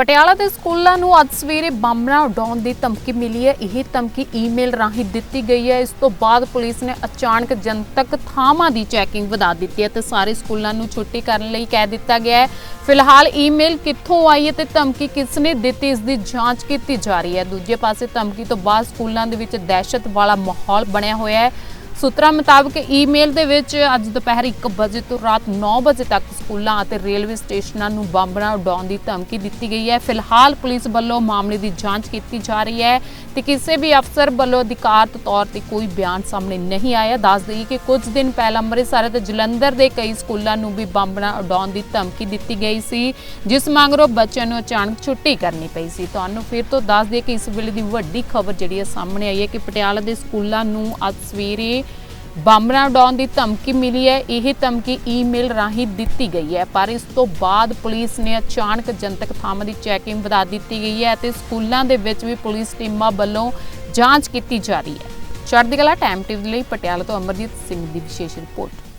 ਪਟਿਆਲਾ ਦੇ ਸਕੂਲਾਂ ਨੂੰ ਅੱਜ ਸਵੇਰੇ ਬੰਬਣਾ ਉਡਾਉਣ ਦੀ ਧਮਕੀ ਮਿਲੀ ਹੈ। ਇਹ ਧਮਕੀ ਈਮੇਲ ਰਾਹੀਂ ਦਿੱਤੀ ਗਈ ਹੈ। ਇਸ ਤੋਂ ਬਾਅਦ ਪੁਲਿਸ ਨੇ ਅਚਾਨਕ ਜਨਤਕ ਥਾਵਾਂ ਦੀ ਚੈਕਿੰਗ ਵਧਾ ਦਿੱਤੀ ਹੈ ਤੇ ਸਾਰੇ ਸਕੂਲਾਂ ਨੂੰ ਛੁੱਟੀ ਕਰਨ ਲਈ ਕਹਿ ਦਿੱਤਾ ਗਿਆ ਹੈ। ਫਿਲਹਾਲ ਈਮੇਲ ਕਿੱਥੋਂ ਆਈ ਹੈ ਤੇ ਧਮਕੀ ਕਿਸ ਨੇ ਦਿੱਤੀ, ਇਸ ਦੀ ਜਾਂਚ ਕੀਤੀ ਜਾ ਰਹੀ ਹੈ। ਦੂਜੇ ਪਾਸੇ ਧਮਕੀ ਤੋਂ ਬਾਅਦ ਸਕੂਲਾਂ ਦੇ ਵਿੱਚ ਦਹਿਸ਼ਤ ਵਾਲਾ ਮਾਹੌਲ ਬਣਿਆ ਹੋਇਆ ਹੈ। ਸੂਤਰਾਂ ਮੁਤਾਬਕ ਈਮੇਲ ਦੇ ਵਿੱਚ ਅੱਜ ਦੁਪਹਿਰ 1 ਵਜੇ ਤੋਂ ਰਾਤ 9 ਵਜੇ ਤੱਕ ਸਕੂਲਾਂ ਅਤੇ ਰੇਲਵੇ ਸਟੇਸ਼ਨਾਂ ਨੂੰ ਬੰਬ ਨਾਲ ਉਡਾਉਣ ਦੀ ਧਮਕੀ ਦਿੱਤੀ ਗਈ ਹੈ। ਫਿਲਹਾਲ ਪੁਲਿਸ ਵੱਲੋਂ ਮਾਮਲੇ ਦੀ ਜਾਂਚ ਕੀਤੀ ਜਾ ਰਹੀ ਹੈ ਤੇ ਕਿਸੇ ਵੀ ਅਫਸਰ ਵੱਲੋਂ ਅਧਿਕਾਰਤ ਤੌਰ ਤੇ ਕੋਈ ਬਿਆਨ ਸਾਹਮਣੇ ਨਹੀਂ ਆਇਆ। ਦੱਸ ਦੇਈਏ ਕਿ ਕੁਝ ਦਿਨ ਪਹਿਲਾਂ ਅੰਮ੍ਰਿਤਸਰ ਅਤੇ ਜਲੰਧਰ ਦੇ ਕਈ ਸਕੂਲਾਂ ਨੂੰ ਵੀ ਬੰਬ ਨਾਲ ਉਡਾਉਣ ਦੀ ਧਮਕੀ ਦਿੱਤੀ ਗਈ ਸੀ, ਜਿਸ ਮਗਰੋਂ ਬੱਚਿਆਂ ਨੂੰ ਅਚਾਨਕ ਛੁੱਟੀ ਕਰਨੀ ਪਈ ਸੀ। ਤੁਹਾਨੂੰ ਫਿਰ ਤੋਂ ਦੱਸ ਦਈਏ ਕਿ ਇਸ ਵੇਲੇ ਦੀ ਵੱਡੀ ਖਬਰ ਜਿਹੜੀ ਹੈ ਸਾਹਮਣੇ ਆਈ ਹੈ ਕਿ ਪਟਿਆਲਾ ਦੇ ਸਕੂਲਾਂ ਨੂੰ ਅੱਜ ਸਵੇਰੇ ਬੰਬ ਨਾਲ ਉਡਾਉਣ ਦੀ ਧਮਕੀ ਮਿਲੀ ਹੈ। ਇਹ ਧਮਕੀ ਈਮੇਲ ਰਾਹੀਂ ਦਿੱਤੀ ਗਈ ਹੈ। ਪਰ ਇਸ ਤੋਂ ਬਾਅਦ ਪੁਲਿਸ ਨੇ ਅਚਾਨਕ ਜਨਤਕ ਥਾਵਾਂ ਦੀ ਚੈਕਿੰਗ ਵਧਾ ਦਿੱਤੀ ਗਈ ਹੈ ਅਤੇ ਸਕੂਲਾਂ ਦੇ ਵਿੱਚ ਵੀ ਪੁਲਿਸ ਟੀਮਾਂ ਵੱਲੋਂ ਜਾਂਚ ਕੀਤੀ ਜਾ ਰਹੀ ਹੈ। ਚੜ੍ਹਦੀ ਕਲਾ ਟਾਈਮ ਟੀਵੀ ਲਈ ਪਟਿਆਲਾ ਤੋਂ ਅਮਰਜੀਤ ਸਿੰਘ ਦੀ ਵਿਸ਼ੇਸ਼ ਰਿਪੋਰਟ।